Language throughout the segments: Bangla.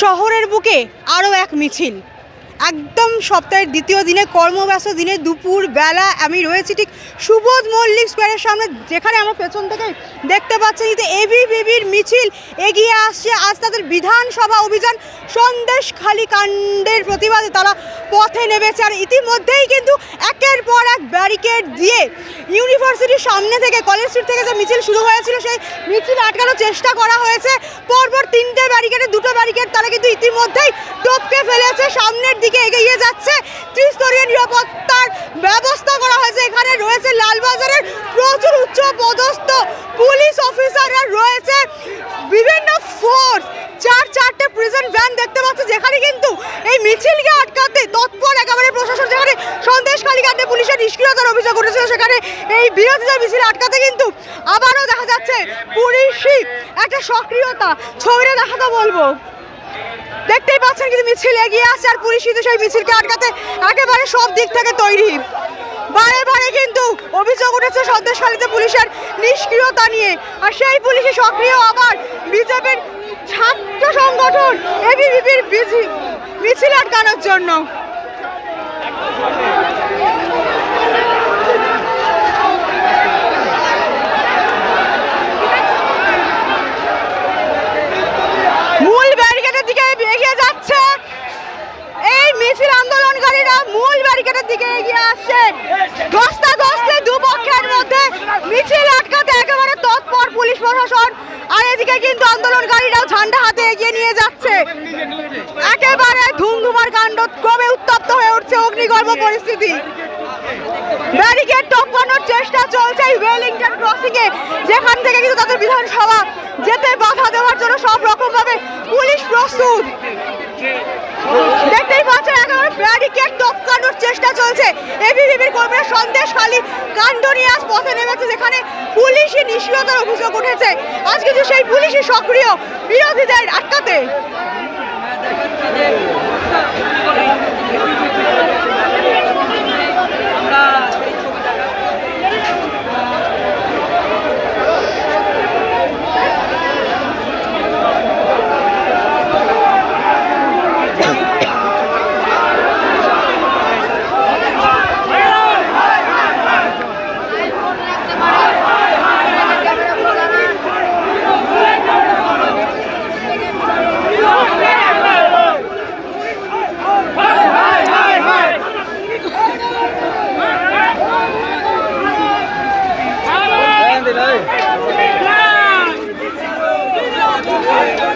শহরের বুকে আরও এক মিছিল। একদম সপ্তাহের দ্বিতীয় দিনে, কর্মব্যস্ত দিনে দুপুর বেলা আমি রয়েছি ঠিক সুবোধ মল্লিক স্কোয়ারের সামনে, যেখানে আমার পেছন থেকে দেখতে পাচ্ছেন যে এবিবিবির মিছিল এগিয়ে আসছে। আজ তাদের বিধানসভা অভিযান সন্দেশ খালি কাণ্ডের প্রতিবাদে তারা পথে নেমেছে আর ইতিমধ্যেই কিন্তু একের পর এক ব্যারিকেড দিয়ে ইউনিভার্সিটির সামনে থেকে কলেজ স্ট্রিট থেকে যে মিছিল শুরু হয়েছিল, সেই মিছিল আটকানোর চেষ্টা করা হয়েছে। পরপর তিনটে ব্যারিকেডে দুটো ব্যারিকেড তারা কিন্তু ইতিমধ্যেই টপকে ফেলেছে। সামনের দিকে এগিয়ে যাচ্ছে। ত্রিস্তরীয় নিরাপত্তার ব্যবস্থা করা হয়েছে। এখানে রয়েছে লালবাজারের প্রচুর উচ্চ পদস্থ পুলিশ অফিসাররা রয়েছে। বিভিন্ন ফোর্স চার চারটে প্রিজেন্ট ভ্যান দেখতে পাচ্ছি, যেখানে কিন্তু এই মিছিলকে আটকাতে তৎপর একেবারে প্রশাসন, যেখানে সন্দেশখালী কাণ্ডে পুলিশের নিষ্ক্রিয়তার অভিযোগ উঠেছিল, সেখানে এই বিরোধীদের মিছিল আটকাতে কিন্তু আবারও দেখা যাচ্ছে পুলিশই একটা সক্রিয়তা। ছবিটা দেখাতে বলব। দেখতেই পাচ্ছেন কিন্তু মিছিল এগিয়ে আসছে আর পুলিশ কিন্তু সেই মিছিলকে আটকাতে একেবারে সব দিক থেকে তৈরি। বারে বারে কিন্তু অভিযোগ উঠেছে সন্দেশখালীতে পুলিশের নিষ্ক্রিয়তা নিয়ে। আর সেই পুলিশই সক্রিয় আবার বিজেপির ছাত্র সংগঠন এবিভিপির মিছিল আটকানোর জন্য মূল ব্যারিকেডের দিকে এগিয়ে যাচ্ছে এই মিছিল আন্দোলনকারীরা মূল দিকে এগিয়ে আসছে দশটা দশটা দুপক্ষের মধ্যে মিছিল আটকাতে একেবারে তৎপর পুলিশ প্রশাসন। আর এদিকে কিন্তু আন্দোলনকারীরাও ঝান্ডা হাতে এগিয়ে নিয়ে যাচ্ছে। একেবারে ধুমধুমার কাণ্ড, ক্রমে উত্তপ্ত হয়ে উঠছে অগ্নিগর্ভ পরিস্থিতি। ব্যারিকেড টপকানোর চেষ্টা চলছে ওয়েলিংটন ক্রসিং এ যেখান থেকে কিন্তু তাদের বিধানসভা যেতে বাধা দেওয়ার জন্য সব রকম ভাবে পুলিশ প্রস্তুত। ব্যারিকেড টপকানোর চেষ্টা চলছে। এবিভিপির কর্মীরা সন্দেশ খালি কাণ্ড নিয়ে আজ পথে নেমেছে যেখানে পুলিশি নিষ্ক্রিয়তার অভিযোগ উঠেছে। আজ কিন্তু সেই পুলিশি সক্রিয় বিরোধীদের আটকাতে।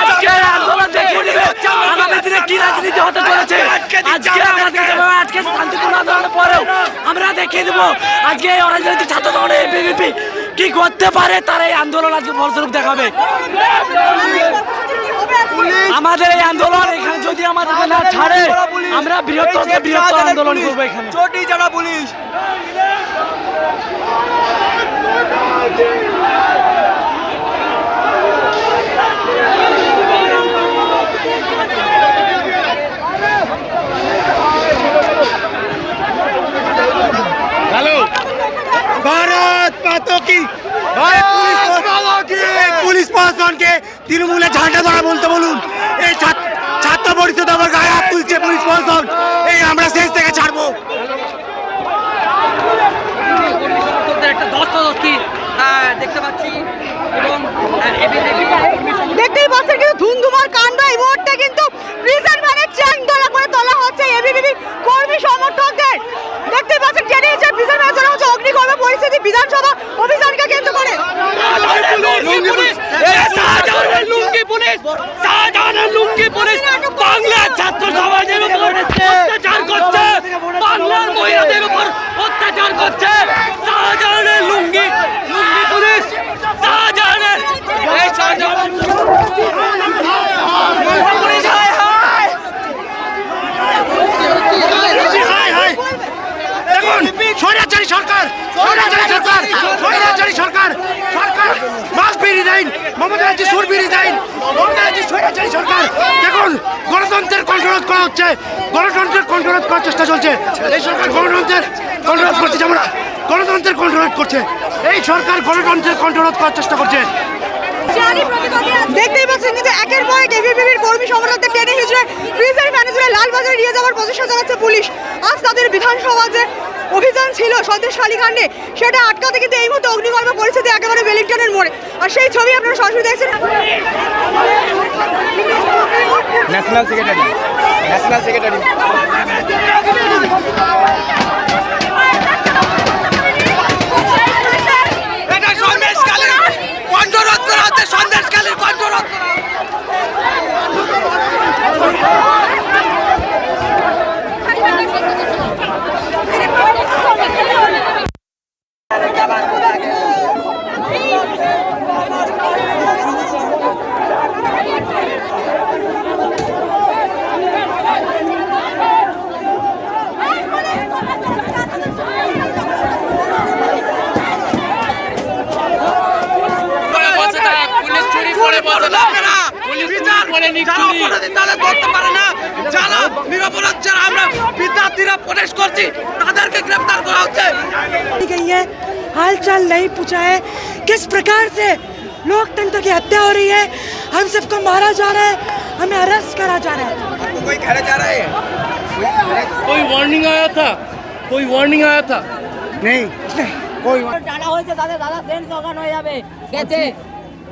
আজকে আন্দোলন দেখিয়ে দিবে আগামী দিনে কি রাজনীতি হতে চলেছে। আজকে আমাদের যেভাবে আজকে শান্তিপূর্ণ আন্দোলনের পরেও আমরা দেখিয়ে দেবো আজকে এই অরাজনৈতিক ছাত্র দল বিজেপি কি করতে পারে তার এই আন্দোলন আজকে ফলস্বরূপ দেখাবে। আমাদের এই আন্দোলন এখানে যদি আমাদের না ছাড়ে আমরা বৃহত্তর বৃহত্তর আন্দোলন করব এখানে। চটি পুলিশ ভারত মাতো কি এই পুলিশ তৃণমূলের ঝান্ডা ধরা বলতে বলুন। এই ছাত্র- ছাত্র পরিষদ আমার গায়ে হাত তুলছে পুলিশ প্রশাসন। এই আমরা শেষ থেকে ছাড়বো। একটা দেখতে পাচ্ছি এবং আহ, ABJP দেখতেই পাচ্ছেন কিন্তু ধুমধুমার কাণ্ড এই মুহূর্তে কিন্তু প্রিজন ভ্যানের চ্যাং দলা করে তোলা হচ্ছে কর্মী সমর্থকদের। দেখতেই পাচ্ছেন টেনে এসে প্রিজন ভ্যান তোলা হচ্ছে অগ্নিকর্ম পরিস্থিতি বিধানসভা অভিযানকে কেন্দ্র করে। শাহজাহানের লুঙ্গি পুলিশ! শাহজাহানের লুঙ্গি পুলিশ! বাংলার ছাত্র সমাজের উপর অত্যাচার করছে! বাংলার মহিলাদের উপর অত্যাচার করছে! শাহজাহানের লুঙ্গি লুঙ্গি পুলিশ! শাহজাহানের মমতা ব্যানার্জি সুরবিরি যাইন মমতা ব্যানার্জি স্বৈরাচারী সরকার। দেখুন, গণতন্ত্রের কণ্ঠরোধ করা হচ্ছে। গণতন্ত্রের কণ্ঠরোধ করার চেষ্টা চলছে। এই সরকার গণতন্ত্রের কণ্ঠরোধ করছে, যেমন গণতন্ত্রের কণ্ঠরোধ করছে। এই সরকার গণতন্ত্রের কণ্ঠরোধ করার চেষ্টা করছে। দেখতেই পাচ্ছেন কিন্তু একের পর এক এবিপির কর্মী সমর্থকদের টেনে হিজড়ে ফ্রিজের ম্যানেজারে লালবাজারে নিয়ে যাওয়ার প্রচেষ্টা চালাচ্ছে পুলিশ। আজ তাদের বিধানসভা যে অভিযান ছিল সন্দেশখালী কাণ্ডে সেটা আটকাতে কিন্তু এই মতো অগ্নিকর্ম পরিস্থিতি একেবারে ওয়েলিংটনের মোড়ে। আর সেই ছবি আপনারা সরাসরি দেখছেন। ন্যাশনাল সেক্রেটারি ন্যাশনাল সেক্রেটারি गई है हाल चाल नहीं पूछा है किस प्रकार से लोकतंत्र की हत्या हो रही है हम सबको मारा जा रहा है हमें अरेस्ट करा जा रहा है कोई वार्निंग आया था कोई वार्निंग आया था টানা হয়েছে তাদের দাদা সেন্স অর্গান হয়ে যাবে গেছে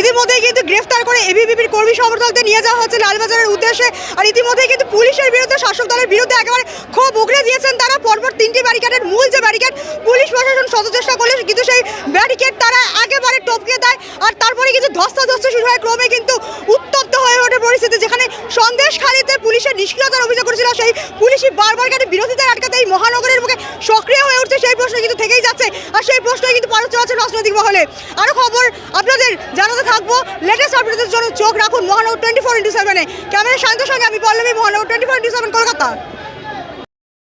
ইতিমধ্যেই কিন্তু গ্রেফতার করে এবিপিপির কর্মী সমর্থকদের নিয়ে যাওয়া হচ্ছে লালবাজারের উদ্দেশ্যে। আর ইতিমধ্যেই কিন্তু পুলিশের বিরুদ্ধে শাসক দলের বিরুদ্ধে একেবারে ক্ষোভ উগড়ে দিয়েছেন তারা। পরপর তিনটি ব্যারিকেডের মূল যে ব্যারিকেড, পুলিশ প্রশাসন শত চেষ্টা করলে কিন্তু সেই ব্যারিকেড তারা একেবারে টপকে দেয়। আর তারপরে কিন্তু ধস্তাধস্ত শুরু হয়। ক্রমে কিন্তু উত্তপ্ত পরিস্থিতি যেখানে সন্দেশখালীতে পুলিশের নিষ্ক্রিয়তার অভিযোগ করেছিল, সেই পুলিশই বারবার কেন বিরোধীদের আটকাতে এই মহানগরের বুকে সক্রিয় হয়ে উঠছে। সেই প্রশ্ন কিন্তু থেকেই যাচ্ছে আর সেই প্রশ্নই কিন্তু পারো চলছে রাজনৈতিক মহলে। আরও খবর আপনাদের জানাতে থাকব। লেটেস্ট আপডেটের জন্য চোখ রাখুন মহানগর টোয়েন্টি ফোর ইন্টু সেভেনে ক্যামেরা সঙ্গে আমি Pallabi, Mahanagar twenty four into seven Kolkata.